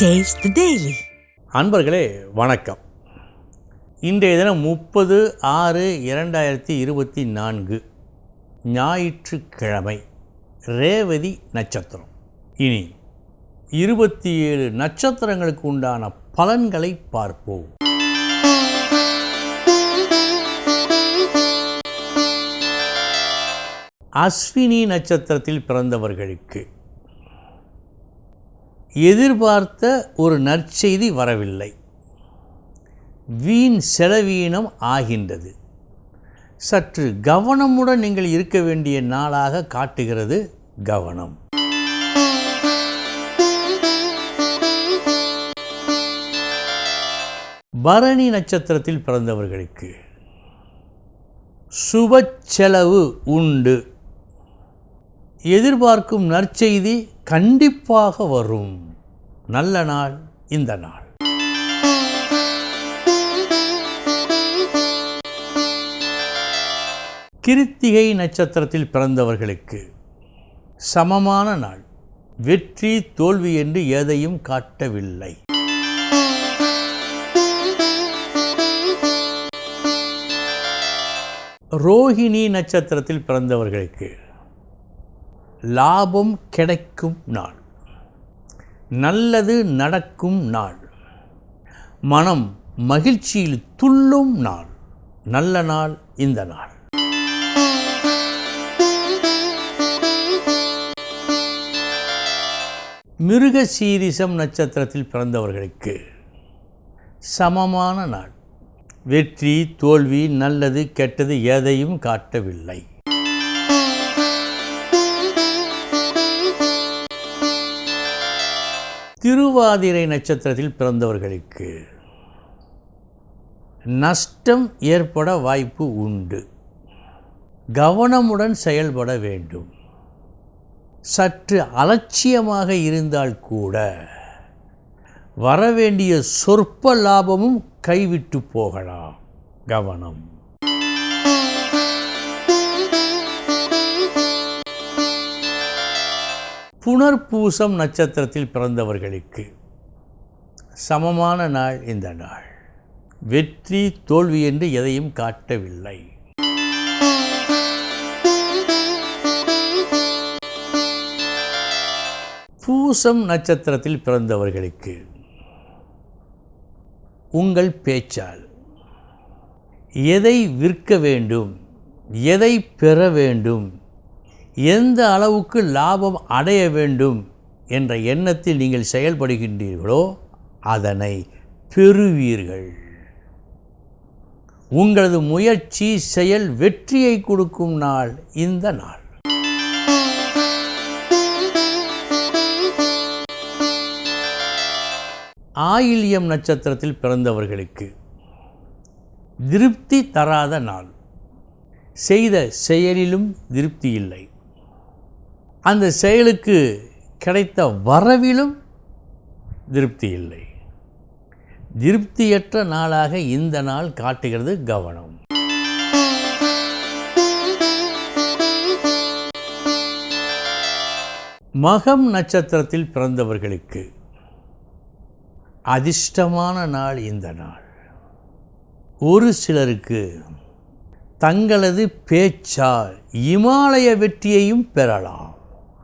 Taste daily அன்பர்களே வணக்கம். இன்றைய தினம் முப்பது ஆறு இரண்டாயிரத்தி இருபத்தி நான்கு ஞாயிற்றுக்கிழமை ரேவதி நட்சத்திரம். இனி இருபத்தி ஏழு நட்சத்திரங்களுக்கு உண்டான பலன்களை பார்ப்போம். அஸ்வினி நட்சத்திரத்தில் பிறந்தவர்களுக்கு எதிர்பார்த்த ஒரு நற்செய்தி வரவில்லை. வீண் செலவீனம் ஆகின்றது. சற்று கவனமுடன் நீங்கள் இருக்க வேண்டிய நாளாக காட்டுகிறது கவனம். பரணி நட்சத்திரத்தில் பிறந்தவர்களுக்கு சுப செலவு உண்டு. எதிர்பார்க்கும் நற்செய்தி கண்டிப்பாக வரும். நல்ல நாள் இந்த நாள். கிருத்திகை நட்சத்திரத்தில் பிறந்தவர்களுக்கு சமமான நாள். வெற்றி தோல்வி என்று எதையும் காட்டவில்லை. ரோஹிணி நட்சத்திரத்தில் பிறந்தவர்களுக்கு லாபம் கிடைக்கும் நாள். நல்லது நடக்கும் நாள். மனம் மகிழ்ச்சியில் துள்ளும் நாள். நல்ல நாள் இந்த நாள். மிருக சீரிசம் நட்சத்திரத்தில் பிறந்தவர்களுக்கு சமமான நாள். வெற்றி தோல்வி நல்லது கெட்டது எதையும் காட்டவில்லை. திருவாதிரை நட்சத்திரத்தில் பிறந்தவர்களுக்கு நஷ்டம் ஏற்பட வாய்ப்பு உண்டு. கவனமுடன் செயல்பட வேண்டும். சற்று அலட்சியமாக இருந்தால் கூட வரவேண்டிய சொற்ப லாபமும் கைவிட்டு போகலாம். கவனம். புனர்பூசம் நட்சத்திரத்தில் பிறந்தவர்களுக்கு சமமான நாள் இந்த நாள். வெற்றி தோல்வி என்று எதையும் காட்டவில்லை. பூசம் நட்சத்திரத்தில் பிறந்தவர்களுக்கு உங்கள் பேச்சால் எதை விற்க வேண்டும் எதை பெற வேண்டும் எந்த அளவுக்கு லாபம் அடைய வேண்டும் என்ற எண்ணத்தில் நீங்கள் செயல்படுகின்றீர்களோ அதனை பெறுவீர்கள். உங்களது முயற்சி செயல் வெற்றியை கொடுக்கும் நாள் இந்த நாள். ஆயில்யம் நட்சத்திரத்தில் பிறந்தவர்களுக்கு திருப்தி தராத நாள். செய்த செயலிலும் திருப்தி இல்லை. அந்த செயலுக்கு கிடைத்த வரவிலும் திருப்தி இல்லை. திருப்தியற்ற நாளாக இந்த நாள் காட்டுகிறது கவனம். மகம் நட்சத்திரத்தில் பிறந்தவர்களுக்கு அதிர்ஷ்டமான நாள் இந்த நாள். ஒரு சிலருக்கு தங்களது பேச்சால் இமாலய வெற்றியையும் பெறலாம்.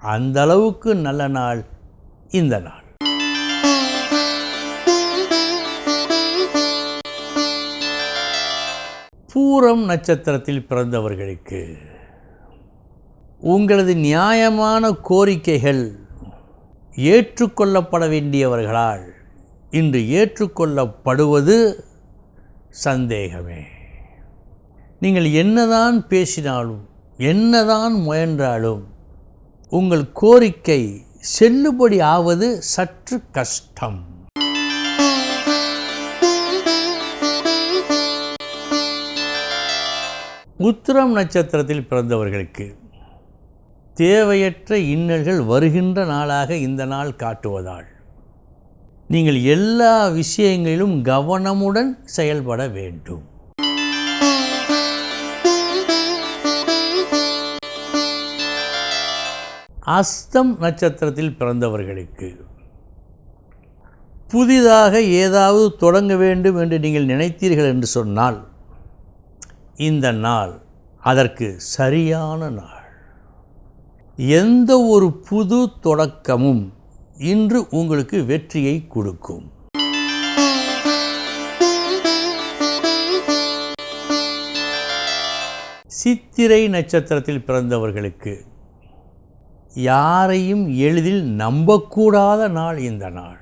அந்த அளவுக்கு நல்ல நாள் இந்த நாள். பூரம் நட்சத்திரத்தில் பிறந்தவர்களுக்கு உங்களது நியாயமான கோரிக்கைகள் ஏற்றுக்கொள்ளப்பட வேண்டியவர்களால் இன்று ஏற்றுக்கொள்ளப்படுவது சந்தேகமே. நீங்கள் என்னதான் பேசினாலும் என்னதான் முயன்றாலும் உங்கள் கோரிக்கை செல்லுபடி ஆவது சற்று கஷ்டம். உத்திரம் நட்சத்திரத்தில் பிறந்தவர்களுக்கு தேவையற்ற இன்னல்கள் வருகின்ற நாளாக இந்த நாள் காட்டுவதால் நீங்கள் எல்லா விஷயங்களிலும் கவனமுடன் செயல்பட வேண்டும். அஸ்தம் நட்சத்திரத்தில் பிறந்தவர்களுக்கு. புதிதாக ஏதாவது தொடங்க வேண்டும் என்று நீங்கள் நினைத்தீர்கள் என்று சொன்னால் இந்த நாள் அதற்கு சரியான நாள். எந்த ஒரு புது தொடக்கமும் இன்று உங்களுக்கு வெற்றியை கொடுக்கும். சித்திரை நட்சத்திரத்தில் பிறந்தவர்களுக்கு யாரையும் எளிதில் நம்பக்கூடாத நாள் இந்த நாள்.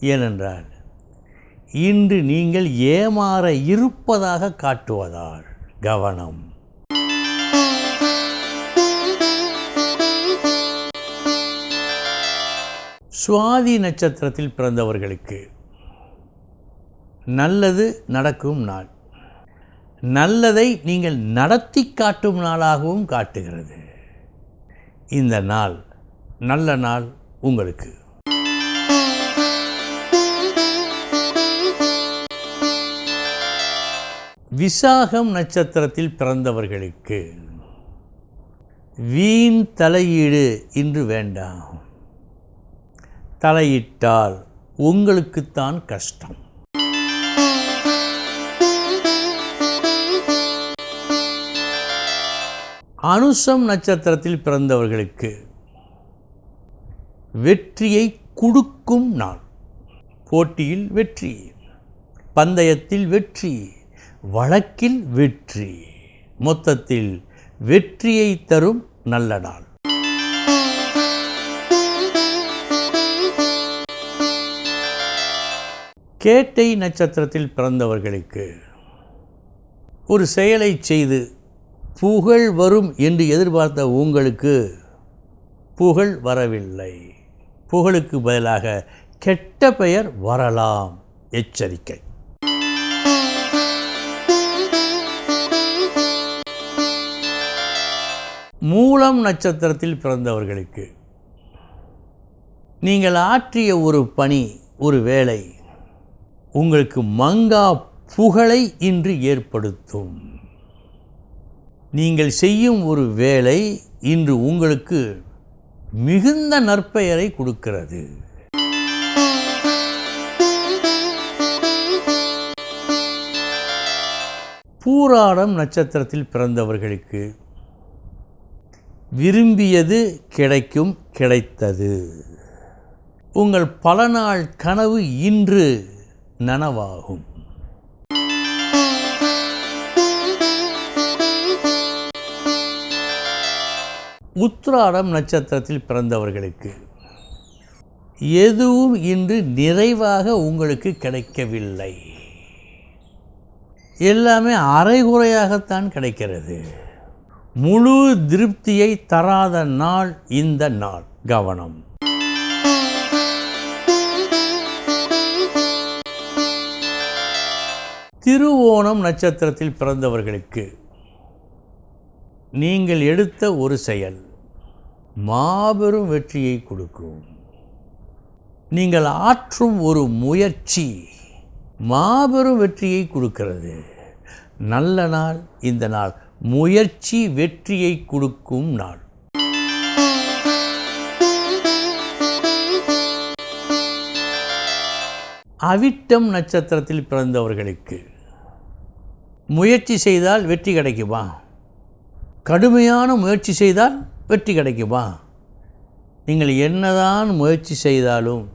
ஏனென்றால் இன்று நீங்கள் ஏமாற இருப்பதாக காட்டுவதால் கவனம். சுவாதி நட்சத்திரத்தில் பிறந்தவர்களுக்கு நல்லது நடக்கும் நாள். நல்லதை நீங்கள் நடத்தி காட்டும் நாளாகவும் காட்டுகிறது. இந்த நாள் நல்ல நாள் உங்களுக்கு. விசாகம் நட்சத்திரத்தில் பிறந்தவர்களுக்கு வீண் தலையீடு இன்று வேண்டாம். தலையிட்டால் உங்களுக்குத்தான் கஷ்டம். அனுசம் நட்சத்திரத்தில் பிறந்தவர்களுக்கு வெற்றியை கொடுக்கும் நாள். போட்டியில் வெற்றி பந்தயத்தில் வெற்றி வழக்கில் வெற்றி மொத்தத்தில் வெற்றியை தரும் நல்ல நாள். கேட்டை நட்சத்திரத்தில் பிறந்தவர்களுக்கு ஒரு செயலை செய்து புகழ் வரும் என்று எதிர்பார்த்த உங்களுக்கு புகழ் வரவில்லை. புகழுக்கு பதிலாக கெட்ட பெயர் வரலாம். எச்சரிக்கை. மூலம் நட்சத்திரத்தில் பிறந்தவர்களுக்கு நீங்கள் ஆற்றிய ஒரு பணி ஒரு வேலை உங்களுக்கு மங்கா புகழை இன்று ஏற்படுத்தும். நீங்கள் செய்யும் ஒரு வேலை இன்று உங்களுக்கு மிகுந்த நற்பெயரை கொடுக்கிறது. பூராடம் நட்சத்திரத்தில் பிறந்தவர்களுக்கு விரும்பியது கிடைக்கும் கிடைத்தது. உங்கள் பல நாள் கனவு இன்று நனவாகும். உத்ராடம் நட்சத்திரத்தில் பிறந்தவர்களுக்கு. எதுவும் இன்று நிறைவாக உங்களுக்கு கிடைக்கவில்லை. எல்லாமே அரைகுறையாகத்தான் கிடைக்கிறது. முழு திருப்தியை தராத நாள் இந்த நாள். கவனம். திருவோணம் நட்சத்திரத்தில் பிறந்தவர்களுக்கு நீங்கள் எடுத்த ஒரு செயல். மாபெரும் வெற்றியை கொடுக்கும். நீங்கள் ஆற்றும் ஒரு முயற்சி மாபெரும் வெற்றியை கொடுக்கிறது. நல்ல நாள் இந்த நாள். முயற்சி வெற்றியை கொடுக்கும் நாள். அவிட்டம் நட்சத்திரத்தில் பிறந்தவர்களுக்கு முயற்சி செய்தால் வெற்றி கிடைக்குமா? கடுமையான முயற்சி செய்தால் வெற்றி கிடைக்குமா? நீங்கள் என்னதான் முயற்சி செய்தாலும்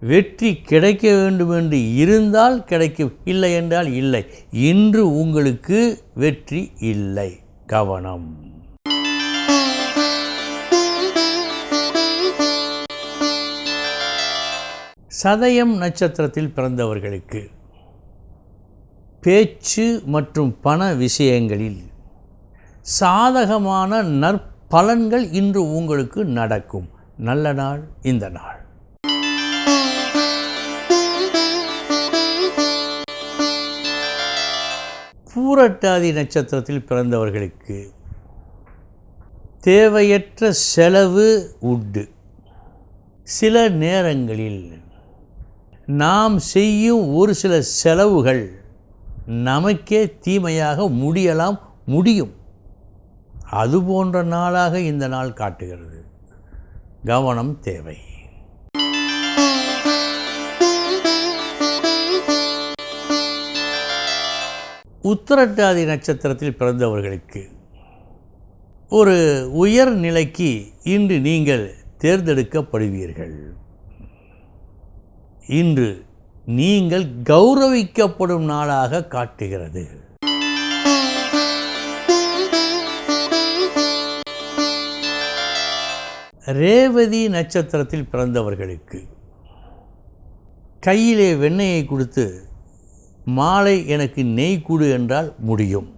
வெற்றி கிடைக்க வேண்டும் என்று இருந்தால் கிடைக்கும் இல்லை என்றால் இல்லை. இன்று உங்களுக்கு வெற்றி இல்லை. கவனம். சதயம் நட்சத்திரத்தில் பிறந்தவர்களுக்கு பேச்சு மற்றும் பண விஷயங்களில் சாதகமான நற்பலன்கள் இன்று உங்களுக்கு நடக்கும். நல்ல நாள் இந்த நாள். பூரட்டாதி நட்சத்திரத்தில் பிறந்தவர்களுக்கு தேவையற்ற செலவு உண்டு. சில நேரங்களில் நாம் செய்யும் ஒரு சில செலவுகள் நமக்கே தீமையாக முடியலாம் முடியும். அது போன்ற நாளாக இந்த நாள் காட்டுகிறது. கவனம் தேவை. உத்தரட்டாதி நட்சத்திரத்தில் பிறந்தவர்களுக்கு ஒரு உயர் நிலைக்கு இன்று நீங்கள் தேர்ந்தெடுக்கப்படுவீர்கள். இன்று நீங்கள் கௌரவிக்கப்படும் நாளாக காட்டுகிறது. ரேவதி நட்சத்திரத்தில் பிறந்தவர்களுக்கு கையிலே வெண்ணெயை கொடுத்து மாலை எனக்கு நெய் கொடு என்றால் முடியும்.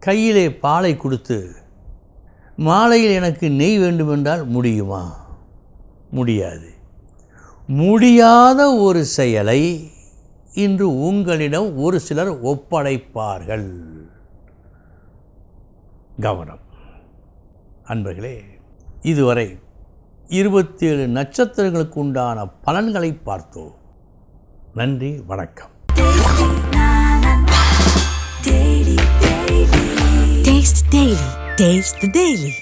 கையிலே பாலை கொடுத்து மாலையில் எனக்கு நெய் வேண்டுமென்றால் முடியுமா? முடியாது. முடியாத ஒரு செயலை இன்று உங்களிடம் ஒரு சிலர் ஒப்படைப்பார்கள். கவனம். அன்பர்களே இதுவரை இருபத்தேழு நட்சத்திரங்களுக்கு உண்டான பலன்களை பார்த்தோம் நன்றி வணக்கம் Taste Daily. Taste the Daily.